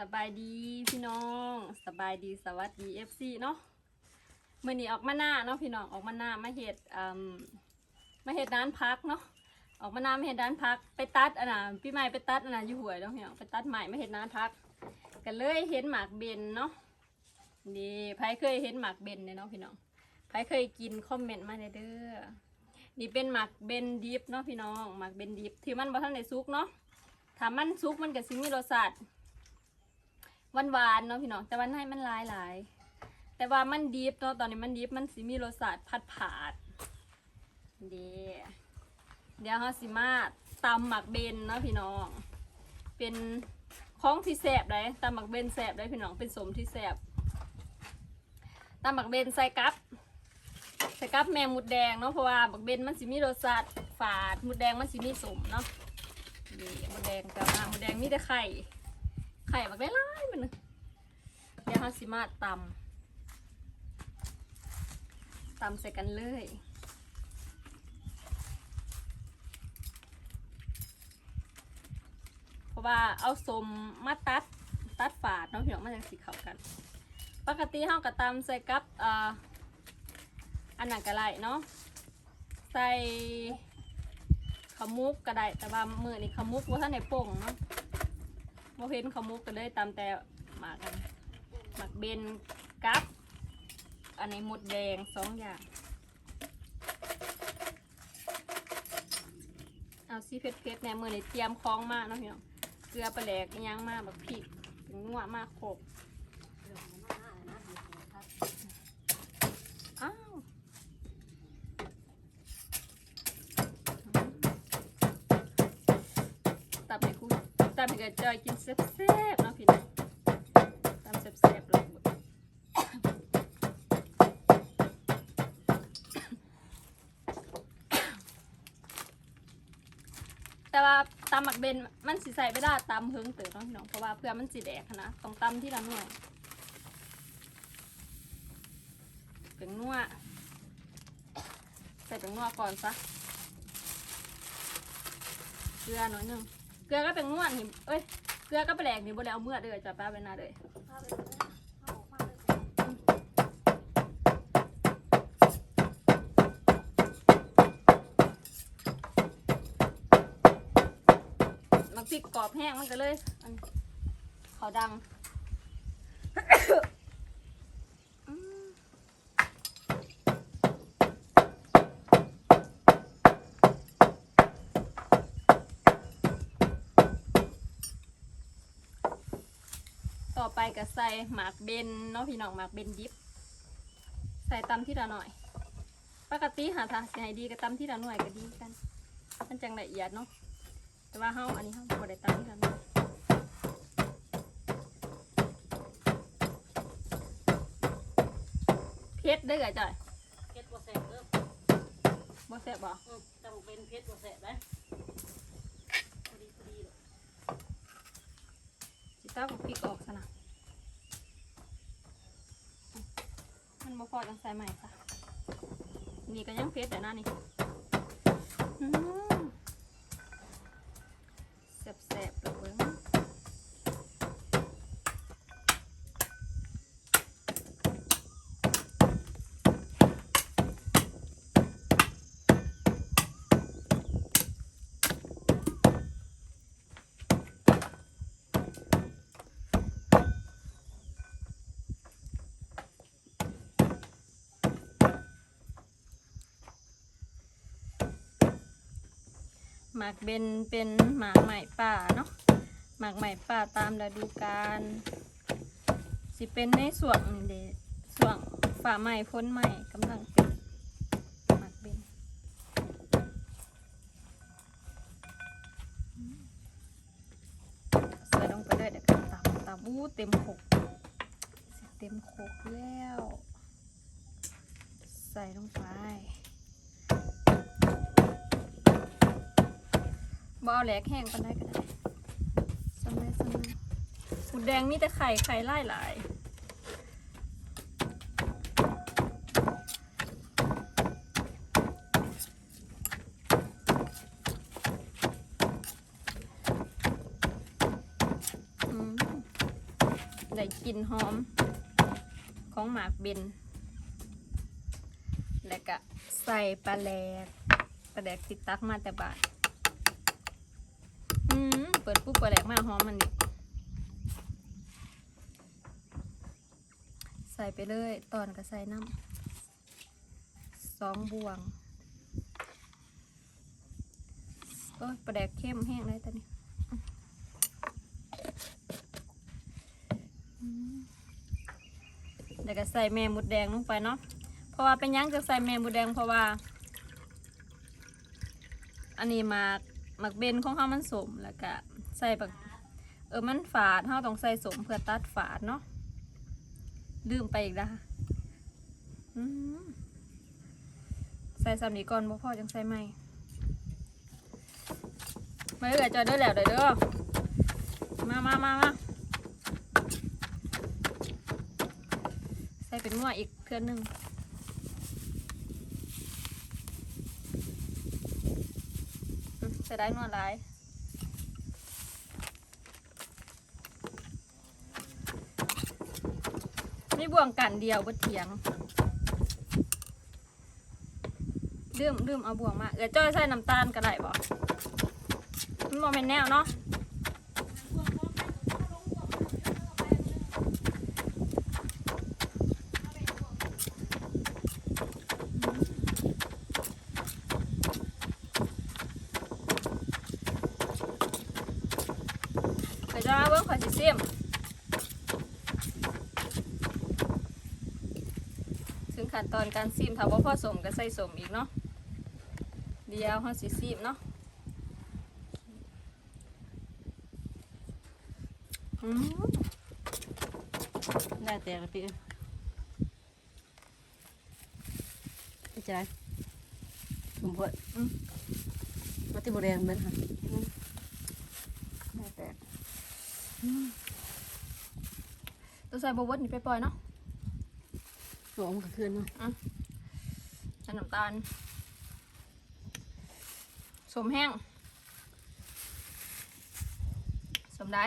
สบายดีพี่น้องสบายดีสวัสดีเอฟซีเนาะมื่อนี้ออกมาหน้าเนาะพี่น้องออกมาหน้ามาเห็ดมาเห็ดร้านพักเนาะออกมาหน้ามาเห็ดร้านพัก ไปตัดอันน่ะพี่ใหม่ไปตัดอันน่ะอยู่หวยเนาะพี่น้องไปตัดใหม่มาเห็ดร้านพัก กันเลยเห็นหมากเบนเนาะนี่ไผเคยเห็นหมากเบนเนี่ยเนาะพี่น้องไผเคยกินคอมเมนต์มาเด้อนี่เป็นหมากเบนดิฟเนาะพี่น้องหมากเบนดิฟที่มันบ่ทันได้สุกเนาะถ้ามันสุกมันก็สิมีรสชาติ หวานหวานๆเนาะพี่น้องแต่วันให้มันลายหลายแต่ว่ามันดีฟเนาะตอนนี้มันดีฟมันสิมีรสชาติผัดผาดเดีเดี๋ยวเราสิมาตำหมักเบนเนาะพี่น้อง เป็นของที่แสบเลยตำหมักเบนแสบเลยพี่น้องเป็นสมที่แสบตำหมักเบนใส่กับใส่กับแมงมุดแดงเนาะเพราะว่าหมักเบนมันสิมีรสชาติฝาดมุดแดงมันสิมีสมเนาะนี่มุดแดงแต่ว่ามุดแดงมีแต่ไข่ ไข่บักได้ร้ายมันเดี๋ยวเราสิมาตำตำใส่กันเลยเพราะว่าเอาสมมาตัดตัดฝาดเนาะพี่น้องมาจากสีเขากัน ปกติเฮากระตำใส่กับอ่ออันหนั้นก็ได้เนาะใส่ขมุกก็ไดแต่ว่ามือนี่ขมุกว่าท่านในโป่งเนาะ โมเห็นเขามุกกันเลยตามแต่หมากกันหมากเบนกับ อันนี้หมดแดงสองอย่าง เอาซีเผ็ดเผ็ดๆแหนมือนี่เตรียมคล้องมากเนาะพี่น้องเกลือปลาแหลกยังมากแบบพริกงัวมากโขบอ้าวตับให้คุณ ตับให้กระจอยกินแซ่บๆเนาะพี่น้องตับแซ่บๆเลยแต่ว่าตำหมักเบนมันสิใส่ไม่ได้ตำเพิงเต๋อเนาะพี่น้องเพราะว่าเพื่อมันสิแดกนะต้องตำที่ละหน่วยเป็นนัวใส่เป็นนัวก่อนซะเกลือหน่อยหนึง เกลือก็เป็นนัวนี่เอ้ย เกลือก็ไปแหลกนี่บ่ได้เอาเมื่อเด้อจ้ะป้าเป็นนาเด้อมันพริกกรอบแห้งมันก็เลย เขาดัง ไปก็ใส่หมากเบนเนาะพี่น้องหมากเบนดิบ ใส่ตำที่ละหน่อย ปกติหาทางสิให้ดีก็ตำที่ละหน่อยก็ดีกัน มันจังละเอียดเนาะ แต่ว่าเฮาอันนี้เฮาบ่ได้ตำที่ละหน่อยเผ็ดเด้อจ้อยเพชรบ่แสบเด้อบ่แซ่บบ่อืมต้องเป็นเพชรบ่แสบนะพอดีพอดีเลย สิเต้ากับพริกออกซะนะ มันบ่พอจังใส่ใหม่ค่ะนี่ก็ยังเพชรแต่หน้านี่อืมแซ่บๆเลยเว้ย หมากเบนเป็นหมากใหม่ป่าเนาะหมากใหม่ป่าตามฤดูกาลสิเป็นในส่วนเดส่วนฝ่าใหม่พ้นใหม่กำลังเป็นหมากเบนใส่ลงไปเลยเดี๋ยวกันตำตำอู้เต็มโขกเต็มโขกแล้ว ใส่ลงไป บ่เอาแหลกแห้งปานใดก็ได้สมัยสมัยหมูแดงมีแต่ไข่ไข่ไล่หลายอืมได้กลิ่นหอม ของหมากเบนแล้วก็ใส่ปลาแหลกปลาแหลกติดตักมาแต่บาทอืมเปิดปุ๊บปลาแหลกมาหอมมันดิใส่ไปเลยตอนก็ใส่น้ำสองบวงโอ้ยปลาแหลกเข้มแห้งเลยตอนนี้เดี๋ยวก็ใส่แม่มดแดงลงไปเนาะ เพราะว่าเป็นยังจะใส่แมงบูแดงเพราะว่า อันนี้หมากหมากเบนของเขามันสมแล้วก็ ใส่แบบเออมันฝาดเขาต้องใส่สมเพื่อตัดฝาดเนาะลืมไปอีกแล้วอืมใส่สามนี้ก่อนบ่พ่อจังใส่ไหมมาเด้อจอยด้แล้วเด้อเด้อมามามามาใส่เป็นงัวอีกเพื่อนหนึ่งจะได้นวดร้าย นี่บ่วงกันเดียวบดเถียงลืมลืมเอาบ่วงมาเออจ้อยใส่น้ำตาลก็ได้บ่มันบ่เป็นแนวเนาะเดี๋ยวจะมาเบิ่งขอยสิซิมถึง ขั้นตอนการซิมถ้าว่าพอสมก็ใส่สมอีกเนาะเดี๋ยวเขาสิซีมเนาะอืมได้แต่ละปีไม่ใช่ผมพดมาที่บริเวณเหมือนค่ะได้แต่ตัวใส่บวบนี่ไปปล่อยเนาะส วมกับคืนเนาะใส่น้ำตาลสมแห้งสมได้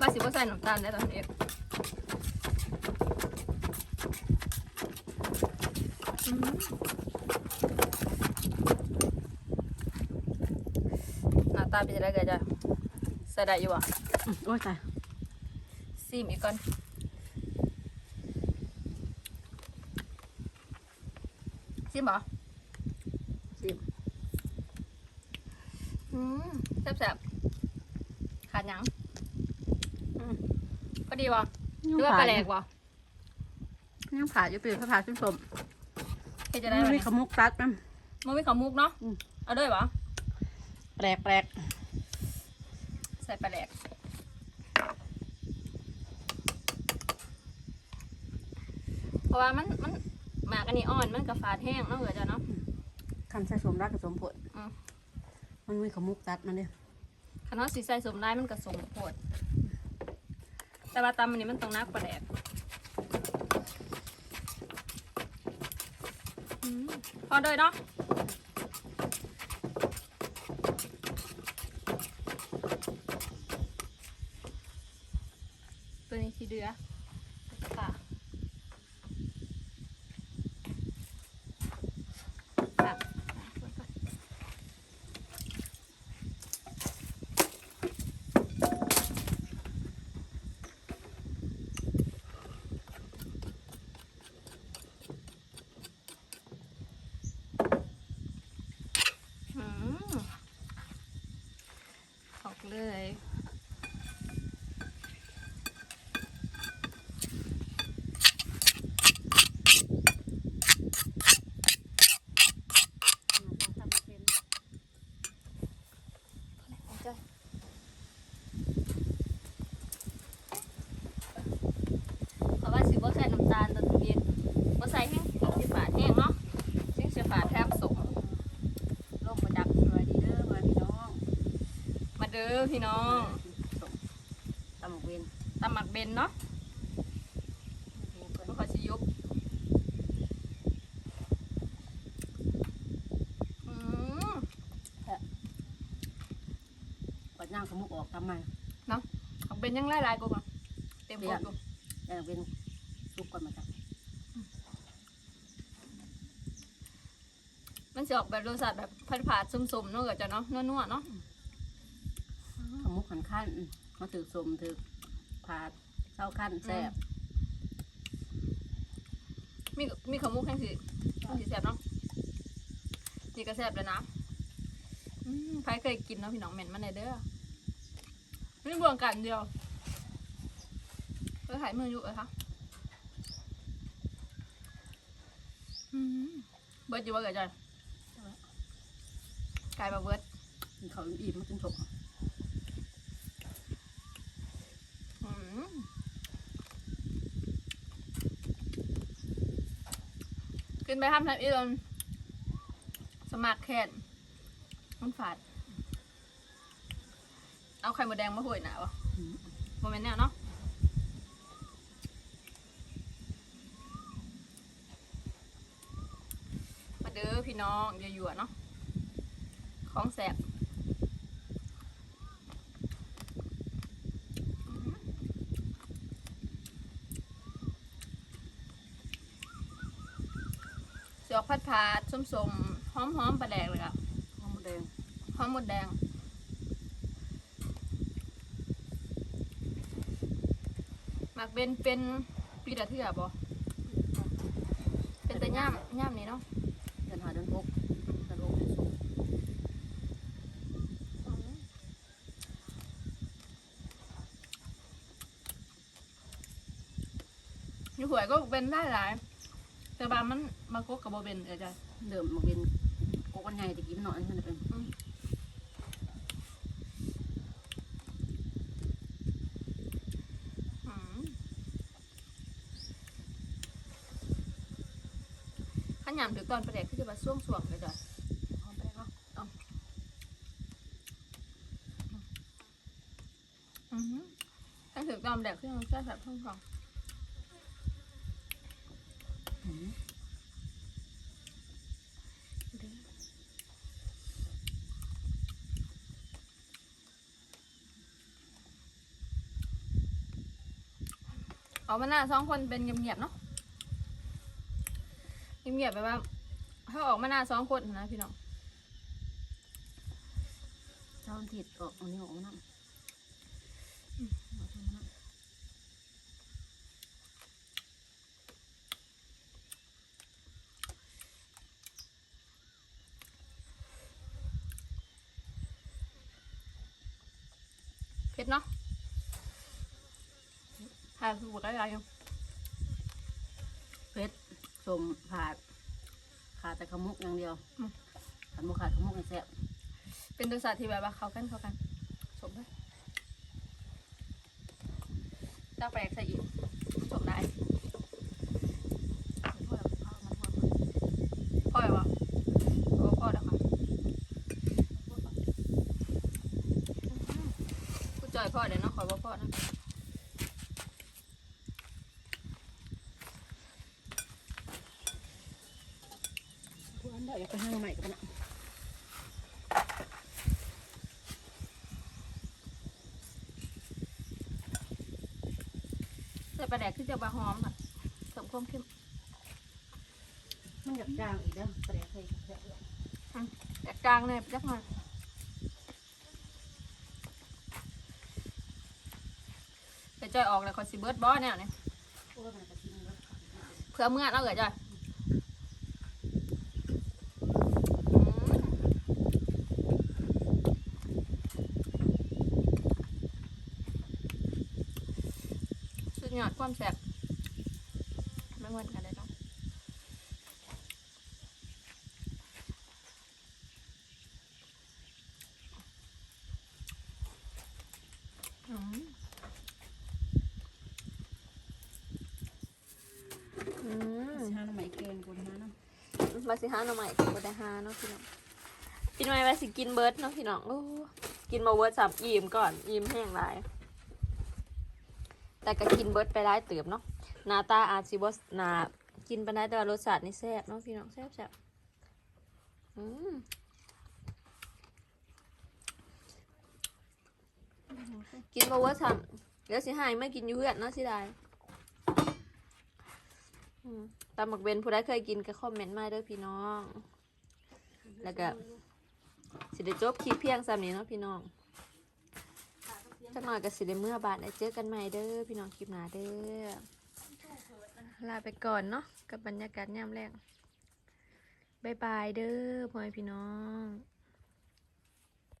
ว่าสิว่าใส่น้ำตาลได้ตอนนี้อืมหน้าตาเป็นยังไงกันจ้ะใส่ได้อยู่อะอืมโอ้ยตาย ซีมอีกก่อนซีมเหรอสิบอืมแซ่บๆขาดหยังอืมพอดีวะหรือว่าปลาแหลกวะยังผ่าอยู่ปีผ่าผ่าชุ่มสมเฮ็ดจะได้ไม่ไหมมีขมุกตัดมั้ยมันมีข้าวมุกเนาะอืมเอาด้วยวะแปลกแปลกใส่ปลาแหลก เพราะว่ามันมันหมากอันนี้อ่อนมันกับฝาดแห้งเนาะเหรอจ้ะเนาะคำใส่สมรักกับสมผลอืมมันมีขมุกตัดมันเนี่ยคันว่าสีใส่สมได้มันก็สมโพดแต่ว่าตำอันนี้มันต้องนักปลาแหลกอืมพอเลยเนาะตัวนี้ขี้เดือค่ะค่ะอืมออกเลย จ้ะเพราะว่าสิบ่ใส่น้ำตาลตอนเย็นบ่ใส่แห้งสิฝาดแห้งเนาะซึ่งสิฝาดแทบสมลมมาดับสวัสดีเด้อมาพี่น้อง มาเด้อพี่น้องตำหมกเวนตำหมักเบนเนาะบ่ขอสิยุบอืมว่าย่างขมุกออกทำไมเอาเป็นยังไงลายๆกูก่อนเต็มโพดกูแต่เป็นซุปก่อนมาจ้ะมันจะออกแบบรสชาติแบบผัดผาดๆสุ่มๆเนาะก็จะเนาะนัวๆเนาะ ขมุกขันขั้นอืมมาถือสมถือผาดเศร้าขั้นแซ่บมีมีขาวมุกแห้งสิแห้งสิแซ่บเนาะนี่ก็แซ่บเลยนะอืมใครเคยกินเนาะพี่น้องเหม็นมันในเด้อนี่บวงกันเดียวเออหายมืออยู่เลยค่ะอืมเบิร์ดอยู่ว่าเกิดจอยกลายมาเบิร์ดกินเขาวอิ่มๆมาจนจบ อืม กินไปทำทำอีลนสมัครแคนมันฝาด เอาไข่มดแดงมาห่วยหนาวะโมเมนต์เนี่ยเนาะมาเด้อพี่น้องอย่าหยั่วเนาะของแสบเสือกพัด ผาดส้มๆหอมๆปลาแดกเลยอะข้าวหมูแดงหอมหมดแดงหมักเป็นเป็นปีละเทื่อบ่เป็นแต่ย่ามย่ามนี่เนาะเดินหาเดินพกเดินพกเป็นซุปอยู่หวยก็เป็นได้หลาย แต่บางมันบางกกกับบ่เป็นเออจ้ะเดิมมาเป็นโกกันใหญ่ตะกี้มันหน่อยมันจะเป็นอืมขันยำถึงตอนประเด็กคือจะมาช่วงสวงเลยจ้ะหอมไปเนาะอือหือขันถึงตอนประเด็กคือมันแซ่บแบบท่องทอง อืม เอามาหน้าสองคนเป็นเงียบๆเนาะเงียบๆแบบว่าถ้าออกมาหน้าสองคนนะพี่น้องเจ้าติดออกอันนี้ออกมานั่ง เผ็ดเนาะ ค่ะคือบอกอะไรอยู่เพชรสมผาดขาดแต่ขมุกอย่างเดียวขันมุกขาดขมุกให้แซ่บเป็นรสชาติที่แบบว่าเข้ากันเข้ากันสมได้เจ้าแปลกใส่อีกสมได้พ่อแล้วข้าวมันพ่อพ่อไหมวะโอ้พ่อเด้อค่ะกูจอยพ่อเดี๋ยวเนาะขอยว่าพ่อนะ พวกอันเดียวอยากไปห้างใหม่กันนะ แต่ ปลาแดกคือจะบะหอมค่ะสมความเข้มมันอยากจางอีกแล้วแปลกเลยแดกเลยแดกกลางเลยจักหน่อยแต่จอยออกเลยคอนซิเบิร์ตบอสเนี่ยเนี่ยเพื่อเมื่อเอาเหรอจ้ะ ยอดความแซ่บไม่เหมือนกันเลยเนาะอืมอืมห้างใหม่เกินคนนะเนาะมาสิหาหน่อใหม่กินบ่ได้หาเนาะพี่น้องกินไว้ว่าสิกินเบิร์ดเนาะพี่น้องโอ้กินมาเบิร์ดสับอิ่มก่อนอิ่มแห้งหลาย แต่ก็กินเบิร์ดไปหลายเติบเนาะหนาตาอาจสิบ่หนากินไปได้แต่ว่ารสชาตินี่แซ่บเนาะพี่น้องแซ่บแซ่บอืมกินบ่เว่าซ้ำเดี๋ยวสิหายไม่กินยูเพื่อนเนาะสิได้ตำหมักเบนผู้ใดเคยกินก็คอมเมนต์มาเด้อพี่น้อง แล้วก็สิได้จบคลิปเพียงซ้ำนี้เนาะพี่น้อง จักหน่อยก็สิเดเมื่อบาทได้เจอกันใหม่เด้อพี่น้องคลิปหน้าเด้อลาไปก่อนเนาะกับบรรยากาศยามแรกบายบายเด้อพ่อพี่น้อง